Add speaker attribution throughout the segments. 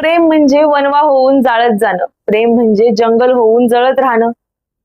Speaker 1: प्रेम म्हणजे वनवा होऊन जाळत जाणं. प्रेम म्हणजे जंगल होऊन जळत राहणं.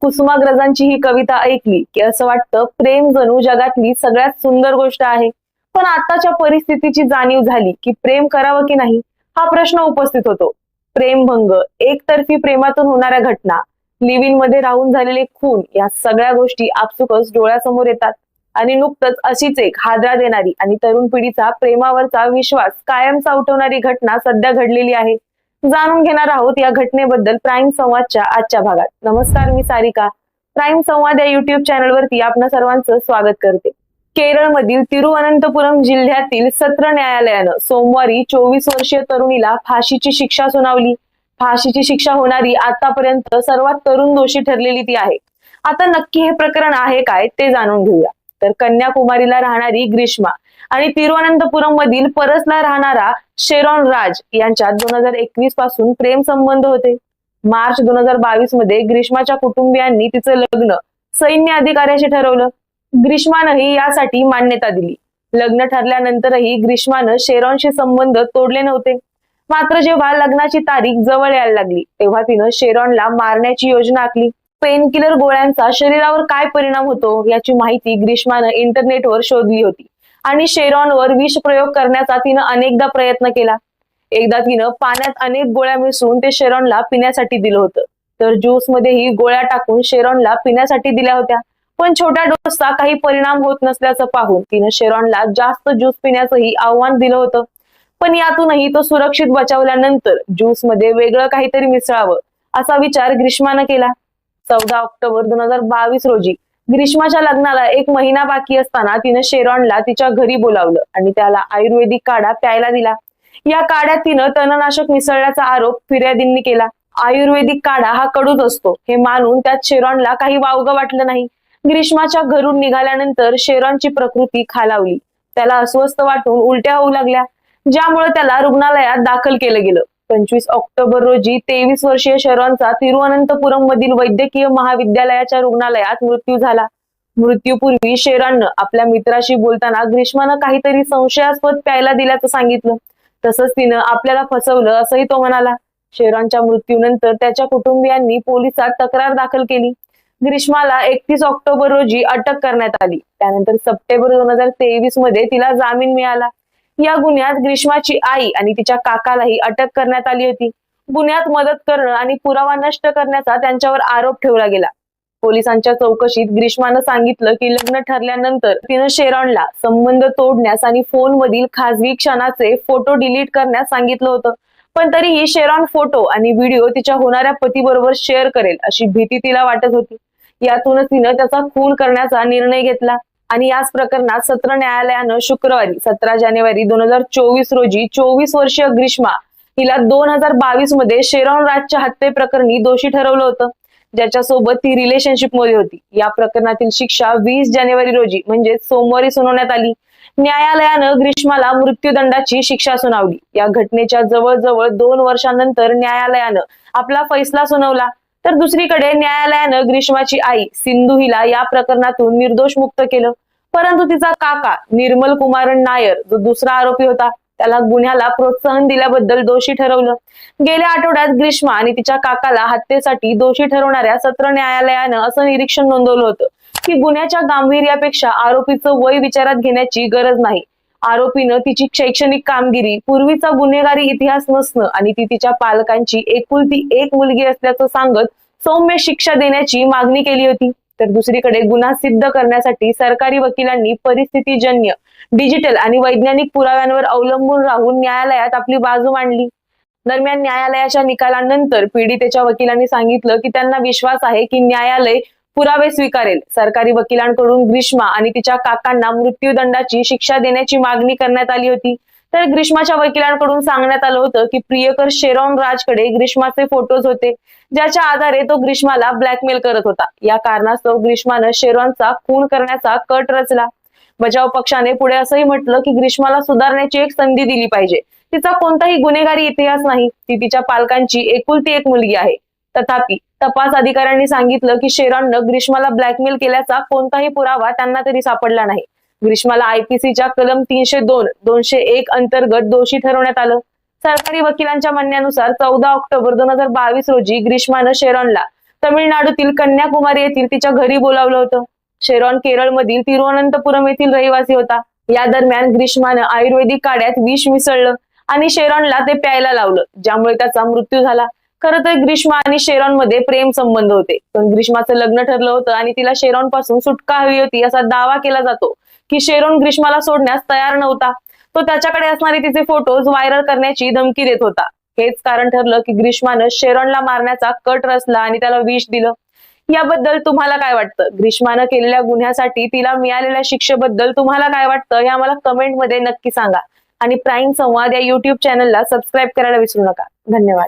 Speaker 1: कुसुमाग्रजांची ही कविता ऐकली की असं वाटतं प्रेम जणू जगातली सगळ्यात सुंदर गोष्ट आहे. पण आताच्या परिस्थितीची जाणीव झाली की प्रेम करावं की नाही हा प्रश्न उपस्थित होतो. प्रेमभंग एकतर्फी प्रेमातून होणाऱ्या घटना लिव्हिंगमध्ये राहून झालेले खून या सगळ्या गोष्टी आपसुकच डोळ्यासमोर येतात. आणि नुकतंच अशीच एक हादरा देणारी आणि तरुण पिढीचा प्रेमावरचा विश्वास कायमचा उठवणारी घटना सध्या घडलेली आहे. जाणून घेणार आहोत या घटनेबद्दल प्राईम संवादच्या आजच्या भागात. नमस्कार मी सारिका. प्राईम संवाद या युट्यूब चॅनलवरती आपणा सर्वांचं स्वागत करते. केरळमधील तिरुअनंतपुरम जिल्ह्यातील सत्र न्यायालयानं सोमवारी चोवीस वर्षीय तरुणीला फाशीची शिक्षा सुनावली. फाशीची शिक्षा होणारी आतापर्यंत सर्वात तरुण दोषी ठरलेली ती आहे. आता नक्की हे प्रकरण आहे काय ते जाणून घेऊया. तर कन्याकुमारीला राहणारी ग्रीष्मा. आणि तिरुवनंतपुरम मधील परसला राहणारा शेरॉन राज यांच्यात दोन हजार एकवीसपासून प्रेम संबंध होते. मार्च दोन हजार बावीसमध्ये ग्रीष्माच्या कुटुंबियांनी तिचं लग्न सैन्य अधिकाऱ्याशी ठरवलं. ग्रीष्मानंही यासाठी मान्यता दिली. लग्न ठरल्यानंतरही ग्रीष्मानं शेरॉनशी संबंध तोडले नव्हते. मात्र जेव्हा लग्नाची तारीख जवळ यायला लागली तेव्हा तिनं शेरॉनला मारण्याची योजना आखली. पेनकिलर गोळ्यांचा शरीरावर काय परिणाम होतो याची माहिती ग्रीष्मानं इंटरनेटवर शोधली होती. आणि शेरॉनवर विष प्रयोग करण्याचा तिनं अनेकदा प्रयत्न केला. एकदा तिनं पाण्यात अनेक गोळ्या मिसळून ते शेरॉनला पिण्यासाठी दिलं होतं. तर ज्यूस मध्येही गोळ्या टाकून शेरॉनला पिण्यासाठी दिल्या होत्या. पण छोट्या डोसचा काही परिणाम होत नसल्याचं पाहून तिनं शेरॉनला जास्त ज्यूस पिण्याचंही आव्हान दिलं होतं. पण यातूनही तो सुरक्षित बचावल्यानंतर ज्यूसमध्ये वेगळं काहीतरी मिसळावं असा विचार ग्रीष्मानं केला. चौदा ऑक्टोबर दोन हजार बावीस रोजी ग्रीष्माच्या लग्नाला एक महिना बाकी असताना तिनं शेरॉनला तिच्या घरी बोलावलं आणि त्याला आयुर्वेदिक काढा प्यायला दिला. या काढ्यात तिनं तणनाशक मिसळल्याचा आरोप फिर्यादींनी केला. आयुर्वेदिक काढा हा कडूच असतो हे मानून त्यात शेरॉनला काही वावगं वाटलं नाही. ग्रीष्माच्या घरून निघाल्यानंतर शेरॉनची प्रकृती खालावली. त्याला अस्वस्थ वाटून उलट्या होऊ लागल्या ज्यामुळे त्याला रुग्णालयात दाखल केलं गेलं. पंचवीस ऑक्टोबर रोजी तेवीस वर्षीय शरणचा तिरुअनंतपुरम मधील वैद्यकीय महाविद्यालयाच्या रुग्णालयात मृत्यू झाला. मृत्यूपूर्वी शेराननं आपल्या मित्राशी बोलताना ग्रीष्मानं काहीतरी संशयास्पद प्यायला दिल्याचं सांगितलं. तसंच तिनं आपल्याला फसवलं असंही तो म्हणाला. शेरानच्या मृत्यूनंतर त्याच्या कुटुंबियांनी पोलिसात तक्रार दाखल केली. ग्रीष्माला एकतीस ऑक्टोबर रोजी अटक करण्यात आली. त्यानंतर सप्टेंबर दोन हजार तेवीसमध्ये तिला जामीन मिळाला. या गुन्ह्यात ग्रीष्माची आई आणि तिच्या काकालाही अटक करण्यात आली होती. गुन्ह्यात मदत करणं आणि पुरावा नष्ट करण्याचा त्यांच्यावर आरोप ठेवला गेला. पोलिसांच्या चौकशीत ग्रीष्मानं सांगितलं की लग्न ठरल्यानंतर तिनं शेरॉनला संबंध तोडण्यास आणि फोनमधील खासगी क्षणाचे फोटो डिलीट करण्यास सांगितलं होतं. पण तरीही शेरॉन फोटो आणि व्हिडिओ तिच्या होणाऱ्या पतीबरोबर शेअर करेल अशी भीती तिला वाटत होती. यातूनच तिनं त्याचा खून करण्याचा निर्णय घेतला. आणि याच प्रकरणात सत्र न्यायालयानं शुक्रवारी सतरा जानेवारी दोन हजार चोवीस रोजी चोवीस वर्षीय ग्रीष्मा हिला दोन हजार बावीसमध्ये शेरॉन राजच्या हत्येप्रकरणी दोषी ठरवलं होतं. ज्याच्यासोबत ती रिलेशनशिपमध्ये होती. या प्रकरणातील शिक्षा वीस जानेवारी रोजी म्हणजे सोमवारी सुनावण्यात आली. न्यायालयानं ग्रीष्माला मृत्यूदंडाची शिक्षा सुनावली. या घटनेच्या जवळजवळ दोन वर्षांनंतर न्यायालयानं आपला फैसला सुनावला. तर दुसरीकडे न्यायालयानं ग्रीष्माची आई सिंधू हिला या प्रकरणातून निर्दोष मुक्त केलं. परंतु तिचा काका निर्मल कुमारन नायर जो दुसरा आरोपी होता त्याला गुन्ह्याला प्रोत्साहन दिल्याबद्दल दोषी ठरवलं. गेल्या आठवड्यात ग्रीष्मा आणि तिच्या काकाला हत्येसाठी दोषी ठरवणाऱ्या सत्र न्यायालयानं असं निरीक्षण नोंदवलं होतं की गुन्ह्याच्या गांभीर्यापेक्षा आरोपीचं वय विचारात घेण्याची गरज नाही. आरोपीनं तिची शैक्षणिक कामगिरी पूर्वीचा गुन्हेगारी इतिहास नसणं आणि ती तिच्या पालकांची एकुलती एक मुलगी असल्याचं सांगत सौम्य शिक्षा देण्याची मागणी केली होती. तर दुसरीकडे गुन्हा सिद्ध करण्यासाठी सरकारी वकिलांनी परिस्थितीजन्य डिजिटल आणि वैज्ञानिक पुराव्यांवर अवलंबून राहून न्यायालयात आपली बाजू मांडली. दरम्यान न्यायालयाच्या निकालानंतर पीडितेच्या वकिलांनी सांगितलं की त्यांना विश्वास आहे की न्यायालय पुरावे स्वीकारेल. सरकारी वकिलांकडून ग्रीष्मा आणि तिच्या काकांना मृत्यूदंडाची शिक्षा देण्याची मागणी करण्यात आली होती. तर ग्रीष्माच्या वकिलांकडून सांगण्यात आलं होतं की प्रियकर शेरॉन राजकडे ग्रीष्माचे फोटोज होते. ज्याच्या आधारे तो ग्रीष्माला ब्लॅकमेल करत होता. या कारणास्तव ग्रीष्मानं शेरॉनचा खून करण्याचा कट रचला. बचाव पक्षाने पुढे असंही म्हटलं की ग्रीष्माला सुधारण्याची एक संधी दिली पाहिजे. तिचा कोणताही गुन्हेगारी इतिहास नाही. ती तिच्या पालकांची एकुलती एक मुलगी आहे. तथापि तपास अधिकाऱ्यांनी सांगितलं की शेरॉननं ग्रीष्माला ब्लॅकमेल केल्याचा कोणताही पुरावा त्यांना तरी सापडला नाही. ग्रीष्माला आयपीसीच्या कलम तीनशे दोन दोनशे एक अंतर्गत दोषी ठरवण्यात आलं. सरकारी वकिलांच्या म्हणण्यानुसार चौदा ऑक्टोबर दोन हजार बावीस रोजी ग्रीष्मानं शेरॉनला तमिळनाडूतील कन्याकुमारी येथील तिच्या घरी बोलावलं होतं. शेरॉन केरळमधील तिरुअनंतपुरम येथील रहिवासी होता. या दरम्यान ग्रीष्मानं आयुर्वेदिक काड्यात विष मिसळलं आणि शेरॉनला ते प्यायला लावलं ज्यामुळे त्याचा मृत्यू झाला. खरं तर ग्रीष्मा आणि शेरॉनमध्ये प्रेम संबंध होते. पण ग्रीष्माचं लग्न ठरलं होतं आणि तिला शेरॉनपासून सुटका हवी होती असा दावा केला जातो की शेरॉन ग्रीष्माला सोडण्यास तयार नव्हता. तो त्याच्याकडे असणारे तिचे फोटोज व्हायरल करण्याची धमकी देत होता. हेच कारण ठरलं की ग्रीष्मानं शेरॉनला मारण्याचा कट रचला आणि त्याला विष दिलं. याबद्दल तुम्हाला काय वाटतं? ग्रीष्मानं केलेल्या गुन्ह्यासाठी तिला मिळालेल्या शिक्षेबद्दल तुम्हाला काय वाटतं? हे आम्हाला कमेंटमध्ये नक्की सांगा. आणि प्राईम संवाद या युट्यूब चॅनलला सबस्क्राईब करायला विसरू नका. धन्यवाद.